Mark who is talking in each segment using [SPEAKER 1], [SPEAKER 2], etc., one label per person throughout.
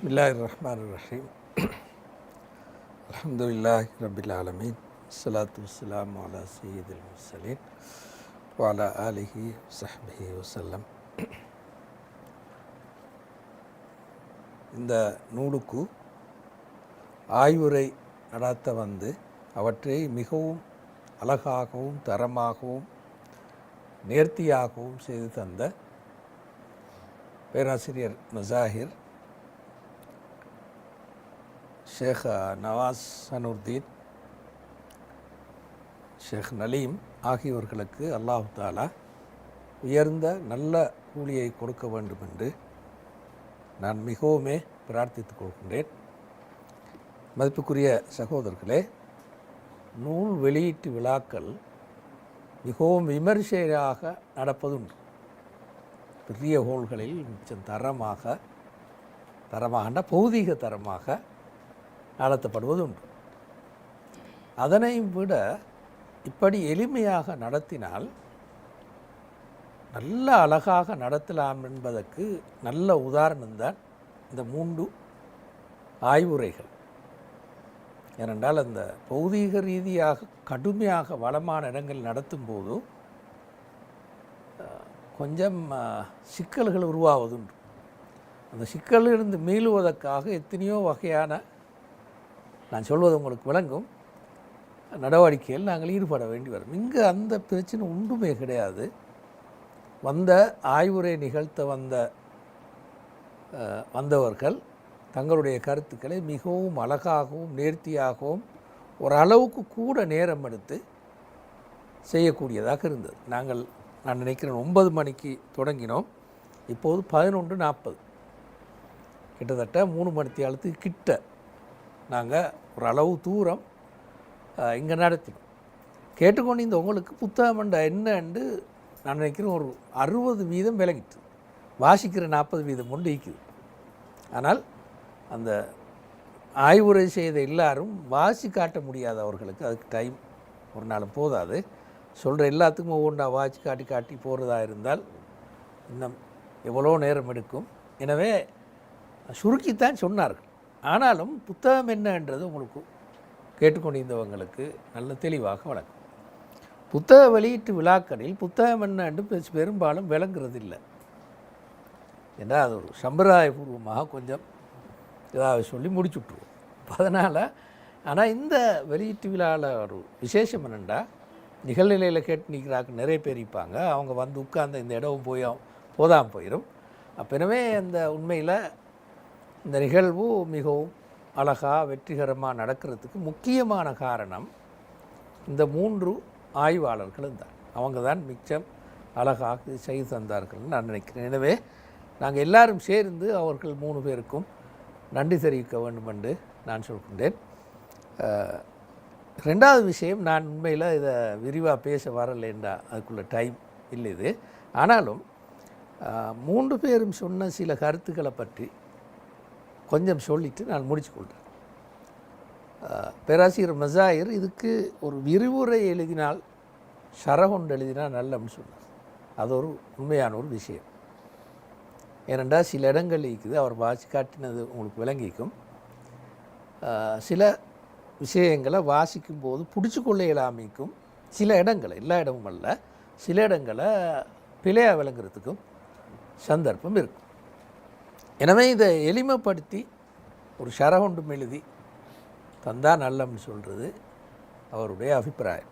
[SPEAKER 1] بسم الله الرحمن الرحيم الحمد لله رب العالمين الصلاة والسلام على سيد المرسلين وعلى آله وصحبه وسلم இந்த நூலுக்கு ஆய்வுரை நடாத்த வந்து அவற்றை மிகவும் அழகாகவும் தரமாகவும் நேர்த்தியாகவும் செய்து தந்த பேராசிரியர் மசாஹிர் ஷேக் நவாஸ் அனுர்தீன் ஷேக் நலீம் ஆகியோர்களுக்கு அல்லாஹு தாலா உயர்ந்த நல்ல கூலியை கொடுக்க வேண்டும் என்று நான் மிகவுமே பிரார்த்தித்துக் கொள்கின்றேன். மதிப்புக்குரிய சகோதரர்களே நூல் வெளியீட்டு விழாக்கள் மிகவும் விமர்சையாக நடப்பதுண்டு. பெரிய ஹோல்களில் மிச்சம் தரமாக தரமாக பௌதீக தரமாக நடத்தப்படுவது உண்டு அதனை விட இப்படி எளிமையாக நடத்தினால் நல்ல அழகாக நடத்தலாம் என்பதற்கு நல்ல உதாரணம்தான் இந்த மூன்று ஆய்வுரைகள். ஏனென்றால் அந்த பௌதீக ரீதியாக கடுமையாக வளமான இடங்கள் நடத்தும் போது கொஞ்சம் சிக்கல்கள் உருவாவதுண்டு. அந்த சிக்கலிலிருந்து மீளுவதற்காக எத்தனையோ வகையான நான் சொல்வது உங்களுக்கு விளங்கும். நடவடிக்கையில் நாங்கள் ஈடுபட வேண்டி வரும். இங்கே அந்த பிரச்சனை ஒன்றுமே கிடையாது. வந்த ஆய்வுரை நிகழ்த்த வந்த வந்தவர்கள் தங்களுடைய கருத்துக்களை மிகவும் அழகாகவும் நேர்த்தியாகவும் ஓரளவுக்கு கூட நேரம் எடுத்து செய்யக்கூடியதாக இருந்தது. நாங்கள் நான் நினைக்கிறேன் ஒன்பது மணிக்கு தொடங்கினோம். இப்போது பதினொன்று நாற்பது. கிட்டத்தட்ட மூணு மணி தேலத்துக்கு கிட்ட நாங்கள் ஒரு அளவு தூரம் இங்கே நடத்தினோம். கேட்டுக்கொண்டு இந்த உங்களுக்கு புத்தகம்ண்டா என்னன்னு நான் நினைக்கிறேன் ஒரு அறுபது வீதம் விளங்கிட்டு வாசிக்கிற நாற்பது வீதம் கொண்டு ஈக்குது ஆனால் அந்த ஆய்வுரை செய்த எல்லாரும் வாசி காட்ட முடியாத அவர்களுக்கு அதுக்கு டைம் ஒரு நாள் போதாது. சொல்கிற எல்லாத்துக்கும் ஒவ்வொன்றா வாசி காட்டி காட்டி போகிறதா இருந்தால் இன்னும் எவ்வளோ நேரம் எடுக்கும். எனவே சுருக்கித்தான் சொன்னார்கள். ஆனாலும் புத்தகம் என்னன்றது உங்களுக்கு கேட்டுக்கொண்டிருந்தவங்களுக்கு நல்ல தெளிவாக வழங்கும். புத்தக வெளியீட்டு விழாக்களில் புத்தகம் என்னன்னு பெரும்பாலும் விளங்குறதில்லை. ஏன்னா அது ஒரு சம்பிரதாயபூர்வமாக கொஞ்சம் ஏதாவது சொல்லி முடிச்சுட்ருவோம் அதனால் ஆனால் இந்த வெளியீட்டு விழாவில் ஒரு விசேஷம் என்னென்னா நிகழ்நிலையில் கேட்டு நிற்கிறாங்க நிறைய பேர் இருப்பாங்க. அவங்க வந்து உட்கார்ந்த இந்த இடம் போய் போதாமல் போயிடும் அப்போ எனவே அந்த உண்மையில் இந்த நிகழ்வு மிகவும் அழகாக வெற்றிகரமாக நடக்கிறதுக்கு முக்கியமான காரணம் இந்த மூன்று ஆய்வாளர்களும் தான். அவங்க தான் மிச்சம் அழகாக செய்து தந்தார்கள்னு நான் நினைக்கிறேன். எனவே நாங்கள் எல்லாரும் சேர்ந்து அவர்கள் மூணு பேருக்கும் நன்றி தெரிவிக்க வேண்டும் என்று நான் சொல்கின்றேன். ரெண்டாவது விஷயம் நான் உண்மையில் இதை விரிவாக பேச வரலைன்றா அதுக்குள்ள டைம் இல்லை இது. ஆனாலும் மூன்று பேரும் சொன்ன சில கருத்துக்களை பற்றி கொஞ்சம் சொல்லிவிட்டு நான் முடிச்சுக்கொள்கிறேன் பேராசிரியர் மசாயர் இதுக்கு ஒரு விரிவுரை எழுதினால் சரகொண்டு எழுதினால் நல்லம்னு சொன்னார். அது ஒரு உண்மையான ஒரு விஷயம். ஏனென்றால் சில இடங்கள் இருக்குது அவர் வாசி காட்டினது உங்களுக்கு விளங்கிக்கும். சில விஷயங்களை வாசிக்கும் போது பிடிச்சி கொள்ள இயலாமைக்கும் சில இடங்களை எல்லா இடமும் அல்ல சில இடங்களை பிழையாக விளங்குறதுக்கும் சந்தர்ப்பம் இருக்கும். எனவே இதை எளிமைப்படுத்தி ஒரு ஷரகுண்டும் எழுதி தந்தா நல்லம்னு சொல்கிறது அவருடைய அபிப்பிராயம்.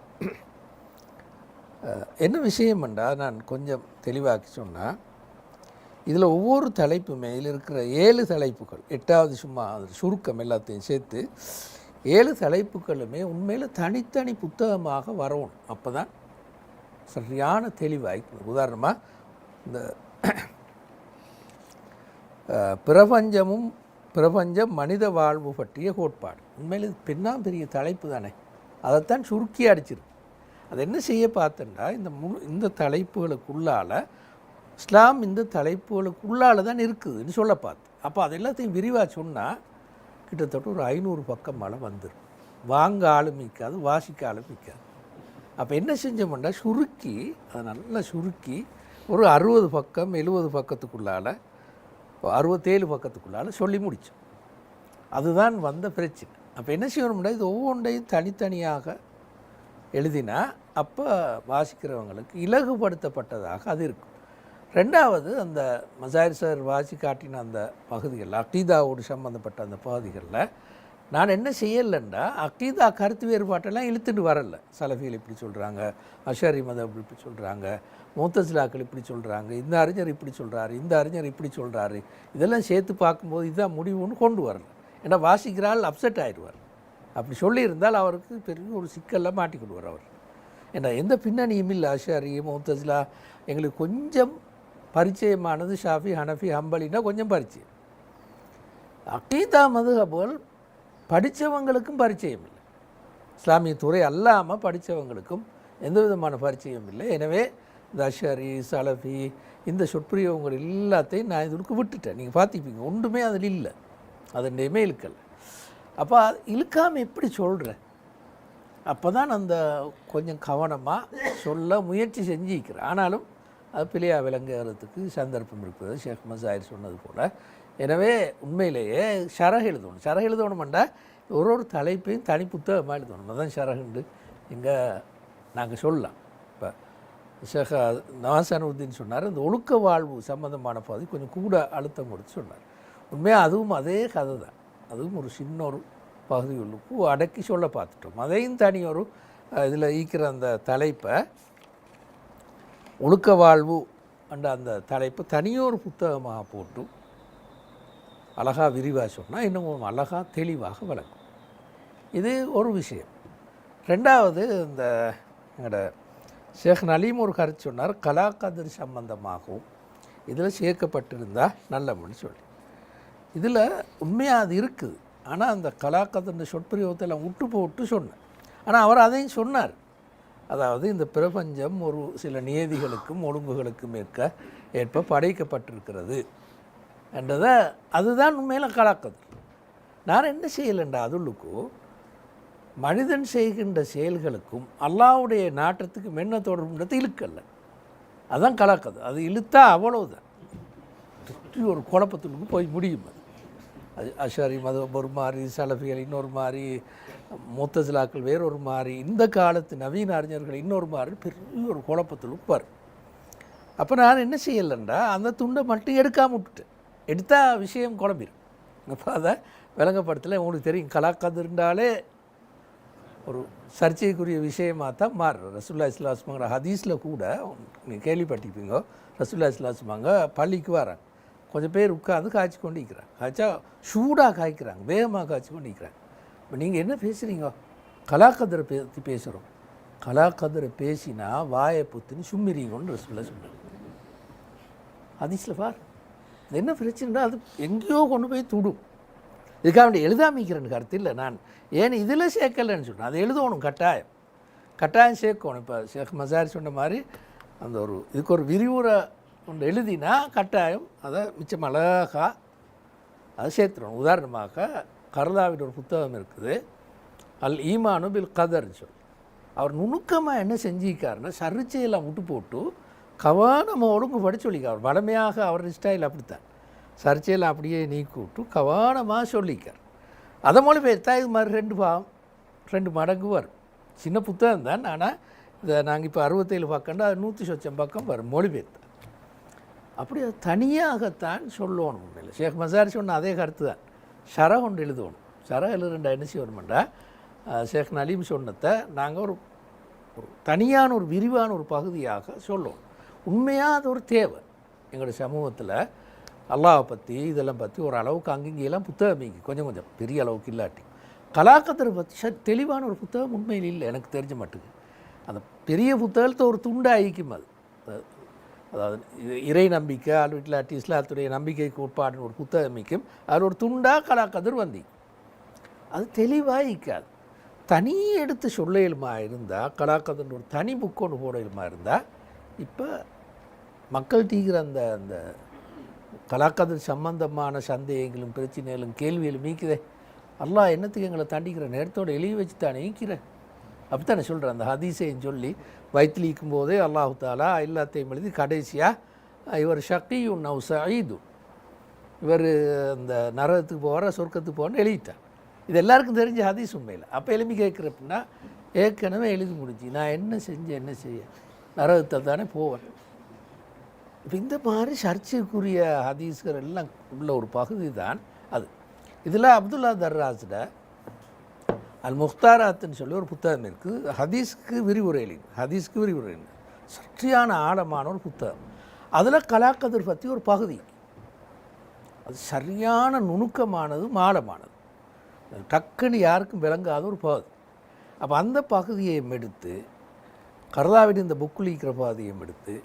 [SPEAKER 1] என்ன விஷயம் என்றால் நான் கொஞ்சம் தெளிவாக்கி சொன்னால் இதில் ஒவ்வொரு தலைப்புமே இதில் இருக்கிற ஏழு தலைப்புகள் எட்டாவது சும்மா அது சுருக்கம் எல்லாத்தையும் சேர்த்து ஏழு தலைப்புகளுமே உண்மையில் தனித்தனி புத்தகமாக வரணும் அப்போ தான் சரியான தெளிவாக உதாரணமாக இந்த பிரபஞ்சமும் பிரபஞ்சம் மனித வாழ்வு பற்றிய கோட்பாடு. உண்மையில் இது பெண்ணாம் பெரிய தலைப்பு தானே. அதைத்தான் சுருக்கி அடிச்சிருக்கு. அது என்ன செய்ய பார்த்தேன்னா இந்த முழு இந்த தலைப்புகளுக்குள்ளால் இஸ்லாம் இந்த தலைப்புகளுக்குள்ளால் தான் இருக்குதுன்னு சொல்ல பார்த்து அப்போ அது எல்லாத்தையும் விரிவாக சொன்னால் கிட்டத்தட்ட ஒரு ஐநூறு பக்கம் மேலே வந்துடும் வாங்க ஆளுமிக்காது வாசிக்க ஆளுமிக்காது அப்போ என்ன செஞ்சோம்னா சுருக்கி அதை நல்லா சுருக்கி ஒரு அறுபது பக்கம் எழுபது பக்கத்துக்குள்ளால் அறுபத்தேழு பக்கத்துக்குள்ளால் சொல்லி முடித்தோம் அதுதான் வந்த பிரச்சனை. அப்போ என்ன செய்யணும்னா இது ஒவ்வொன்றையும் தனித்தனியாக எழுதினா அப்போ வாசிக்கிறவங்களுக்கு இலகுபடுத்தப்பட்டதாக அது இருக்கும். ரெண்டாவது அந்த மசாயர் சார் வாசி காட்டின அந்த பகுதிகள் அக்கீதாவோடு சம்மந்தப்பட்ட அந்த பகுதிகளில் நான் என்ன செய்யலைன்னா அக்கீதா கருத்து வேறுபாட்டெல்லாம் இழுத்துட்டு வரல. சலஃபிகள் இப்படி சொல்கிறாங்க அஷாரி மதம் இப்படி சொல்கிறாங்க மூத்தசிலாக்கள் இப்படி சொல்கிறாங்க இந்த அறிஞர் இப்படி சொல்கிறாரு இந்த அறிஞர் இப்படி சொல்கிறாரு இதெல்லாம் சேர்த்து பார்க்கும்போது இதுதான் முடிவுன்னு கொண்டு வரல. ஏன்னா வாசிக்கிறாள் அப்செட் ஆயிடுவார். அப்படி சொல்லியிருந்தால் அவருக்கு பெரிய ஒரு சிக்கலில் மாட்டிக்கொள்வார் அவர். ஏன்னா எந்த பின்னணியும் இல்லை அஷாரி மூத்தசிலா எங்களுக்கு கொஞ்சம் பரிச்சயமானது ஷாஃபி ஹனஃபி ஹம்பலின்னா கொஞ்சம் பரிச்சயம். அக்கீதா மதுகபோல் படித்தவங்களுக்கும் பரிச்சயம் இல்லை. இஸ்லாமிய துறை அல்லாமல் படித்தவங்களுக்கும் எந்த விதமான பரிச்சயம் இல்லை. எனவே இந்த அஷரி சலஃபி இந்த சொற்பிரியவங்கள் எல்லாத்தையும் நான் இதுக்கு விட்டுட்டேன். நீங்கள் பார்த்துப்பீங்க ஒன்றுமே அதில் இல்லை. அது அதன் இழுக்கலை அப்போ இழுக்காமல் எப்படி சொல்கிறேன் அப்போ தான் அந்த கொஞ்சம் கவனமாக சொல்ல முயற்சி செஞ்சுக்கிறேன் ஆனாலும் அது பிள்ளையா விளங்குறதுக்கு சந்தர்ப்பம் இருக்குது ஷேக் மசாயர் சொன்னது போல் எனவே உண்மையிலேயே ஷரக எழுதணும். ஷரக எழுதணுமெண்டா ஒரு ஒரு தலைப்பையும் தனி புத்தகமாக எழுதணும். அதான் ஷரகுண்டு இங்கே நாங்கள் சொல்லலாம். இப்போ ஷேக் நவாசானுদ্দিன் சொன்னார் இந்த ஒழுக்க வாழ்வு சம்பந்தமான பகுதி கொஞ்சம் கூட அழுத்தம் கொடுத்து சொன்னார். உண்மையாக அதுவும் அதே கதை தான். அதுவும் ஒரு சின்ன ஒரு பகுதிகளுக்கு அடக்கி சொல்ல பார்த்துட்டோம். அதையும் தனி ஒரு இதில் ஈக்கிற அந்த தலைப்பை ஒழுக்க வாழ்வு என்ற அந்த தலைப்பு தனியொரு புத்தகமாக போட்டு அழகாக விரிவாக சொன்னால் இன்னும் அழகாக தெளிவாக விளக்கும் இது ஒரு விஷயம். ரெண்டாவது இந்த எங்களோட ஷேக் நலீம் ஒரு கருத்து சொன்னார் கலாக்கதிர் சம்பந்தமாகவும் இதில் சேர்க்கப்பட்டிருந்தால் நல்லமுன்னு சொல்லி. இதில் உண்மையாக அது இருக்குது. ஆனால் அந்த கலாக்கதிர் சொற்பிரயோகத்தை எல்லாம் விட்டு போட்டு சொன்னேன். ஆனால் அவர் அதையும் சொன்னார். அதாவது இந்த பிரபஞ்சம் ஒரு சில நியதிகளுக்கும் ஒழுங்குகளுக்கும் ஏற்க ஏற்ப படைக்கப்பட்டிருக்கிறது. என்றதை அதுதான் உண்மையில் கலக்குது. நான் என்ன செய்யலைண்டா அதுளுக்கும் மனிதன் செய்கின்ற செயல்களுக்கும் அல்லாவுடைய நாட்டத்துக்கும் என்ன தொடர்புன்றது இழுக்கல்ல. அதுதான் கலக்குது. அது இழுத்தா அவ்வளவுதான். சுற்றி ஒரு குழப்பத்துக்கு போய் முடியும் அது. அது அஷாரி மதம் ஒரு மாதிரி சலஃபிகள் இன்னொரு மாதிரி முத்தசிலாக்கள் வேறொரு மாதிரி இந்த காலத்து நவீன அறிஞர்கள் இன்னொரு மாதிரி பெரிய ஒரு குழப்பத்தில் உட்பார். அப்போ நான் என்ன செய்யலைன்றா அந்த துண்டை மட்டும் எடுக்காமல் விட்டுட்டேன். எடுத்தால் விஷயம் குழம்பிடும் அப்போ அதை விளங்கப்படத்தில் உங்களுக்கு தெரியும் கலாக்கதிர்ந்தாலே ஒரு சர்ச்சைக்குரிய விஷயமாக தான் மாறும் ரசுல்லா இஸ்லாஸ்மாங்கிற ஹதீஸில் கூட நீங்கள் கேள்விப்பட்டிருப்பீங்க ரசுல்லா இஸ்லாஸ்மாங்க பள்ளிக்கு வராங்க. கொஞ்சம் பேர் உட்காந்து காய்ச்சி கொண்டு காய்ச்சா சூடாக காய்க்கிறாங்க வேகமாக காய்ச்சி கொண்டு இப்போ நீங்கள் என்ன பேசுகிறீங்க கலாக்கதிரை பற்றி பேசுகிறோம் கலாக்கதிரை பேசினா வாயை புத்துன்னு சும்மிரிங்கன்னு ரசுல்லா சொன்னாங்க. ஹதீஸில் பார் அது என்ன பிரச்சனைனா அது எங்கேயோ கொண்டு போய் துடும். இதுக்காக வேண்டிய எழுதாமிக்கிறேன்னு கருத்து இல்லை. நான் ஏன் இதில் சேர்க்கலைன்னு சொன்னேன் அதை எழுதணும் கட்டாயம். கட்டாயம் சேர்க்கணும். இப்போ ஷேக் மசாரி சொன்ன மாதிரி அந்த ஒரு இதுக்கு ஒரு விரிவுரை ஒன்று எழுதினா கட்டாயம் அதை மிச்சம் அழகாக அதை சேர்த்துடணும். உதாரணமாக கர்தாவின் ஒரு புத்தகம் இருக்குது. அல் ஈமானு பில் கதர்னு சொல்லி. அவர் நுணுக்கமாக என்ன செஞ்சிருக்காருன்னா சர்ச்சையெல்லாம் விட்டு போட்டு கவானமாக ஒழுங்கு படிச்சு சொல்லிக்கார் அவர் வளமையாக அவர் ஸ்டைல் அப்படித்தான். சர்ச்சையில் அப்படியே நீக்கி விட்டு கவானமாக சொல்லிக்கார் அதை மொழிபெயர்த்தா இது மாதிரி ரெண்டு பாவம் ரெண்டு மடங்கு வரும். சின்ன புத்தகம் தான் ஆனால் இதை நாங்கள் இப்போ அறுபத்தேழு பக்கம்னா அது நூற்றி சொச்சம் பக்கம் வரும் மொழிபெயர்த்தா. அப்படி தனியாகத்தான் சொல்லணும் உண்மையில். ஷேக் மசாரி சொன்ன அதே கருத்து தான். சர ஒன்று எழுதணும். சர எழுதுண்டா என்ன செய்யணுமெண்டா ஷேக் நலீம் சொன்னதை நாங்கள் ஒரு ஒரு தனியான ஒரு விரிவான ஒரு பகுதியாக சொல்லணும். உண்மையாக அது ஒரு தேவை. எங்களுடைய சமூகத்தில் அல்லாவை பற்றி இதெல்லாம் பற்றி ஒரு அளவுக்கு அங்கங்கேயெல்லாம் புத்தகம் இங்கே கொஞ்சம் கொஞ்சம் பெரிய அளவுக்கு இல்லாட்டி. கலாக்கத்தரை பற்றி ச தெளிவான ஒரு புத்தகம் உண்மையில் இல்லை எனக்கு தெரிஞ்ச மாட்டுக்கு. அந்த பெரிய புத்தகத்தை ஒரு துண்டு ஐக்கும் அது. அதாவது இறை நம்பிக்கை அது இல்லாட்டி இஸ்லாத்துடைய நம்பிக்கைக்கு உட்பாடுன்னு ஒரு புத்தகம் மிக்கும் அதில் ஒரு துண்டாக கலாக்கதிர் வந்தி. அது தெளிவாக இக்காது தனி எடுத்து சொல்லையிலுமா இருந்தால் கலாக்கதிர் ஒரு தனி புக் ஒன்று போடையிலுமா இருந்தால் இப்போ மக்கள் தீக்கிற அந்த அந்த கலாக்கதிர் சம்பந்தமான சந்தேகங்களும் பிரச்சனைகளும் கேள்விகளும் நீக்குதே. அல்லா என்னத்துக்கு எங்களை தண்டிக்கிற? நேரத்தோடு எழுதி வச்சு தானே நீக்கிறேன் அப்படித்தானே சொல்கிறேன் அந்த ஹதீசையும் சொல்லி வயிற்றில் போதே அல்லாஹு தாலா எல்லாத்தையும் எழுதி கடைசியாக இவர் ஷக்கியும் நவ் சயீது. இவர் அந்த நரகத்துக்கு போகிற சொர்க்கத்துக்கு போகிறன்னு எழுதிட்டார். இது எல்லாருக்கும் தெரிஞ்ச ஹதீஸ் உண்மையில். அப்போ எலும்பி கேட்குறப்பன்னா ஏற்கனவே எழுதி முடிஞ்சு நான் என்ன செஞ்சேன் என்ன செய்ய? நரகத்தில் தானே போவேன் இப்போ இந்த மாதிரி சர்ச்சைக்குரிய ஹதீஸ்கள் எல்லாம் உள்ள ஒரு பகுதி தான் அது. இதில் அப்துல்லா தர்ராஸில் அல் முக்தாராத்துன்னு சொல்லி ஒரு புத்தகம் இருக்குது ஹதீஸ்க்கு விரிவுரை எழுதி ஹதீஸ்க்கு விரிவுரை சர்ச்சையான சற்றியான ஆழமான ஒரு புத்தகம். அதில் கலாக்கதிர் பற்றி ஒரு பகுதி. அது சரியான நுணுக்கமானதும் ஆழமானது. டக்குன்னு யாருக்கும் விளங்காத ஒரு பகுதி. அப்போ அந்த பகுதியை எடுத்து கர்தாவின் இந்த புக்கில் கிரபாதியம் எடுத்து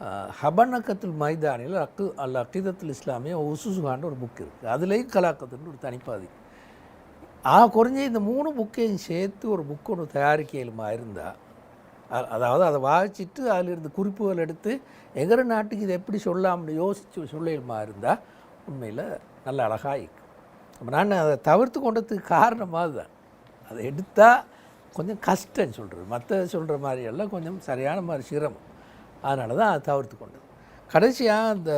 [SPEAKER 1] ஆஹ், ஹபனக்கத்துல் மைதானில் அக்கு அல் அக்கீதத்தில் இஸ்லாமிய உசுசுகான்ற ஒரு புக் இருக்குது அதுலேயும் கலாக்கத்துன்னு ஒரு தனிப்பாதி. ஆ குறைஞ்ச இந்த மூணு புக்கையும் சேர்த்து ஒரு புக் ஒன்று தயாரிக்கலுமா இருந்தால் அதாவது அதை வாசிச்சுட்டு அதிலிருந்து குறிப்புகள் எடுத்து எங்கர நாட்டுக்கு இதை எப்படி சொல்லாமல் யோசித்து சொல்லலுமா இருந்தால் உண்மையில் நல்ல அழகாக இருக்கும். அப்போ நான் அதை தவிர்த்து கொண்டதுக்கு காரணமாக தான் அதை எடுத்தால் கொஞ்சம் கஷ்டம் சொல்கிறது மற்ற சொல்கிற மாதிரி எல்லாம் கொஞ்சம் சரியான மாதிரி சிரமம். அதனால தான் அதை தவிர்த்து கொண்டது கடைசியாக அந்த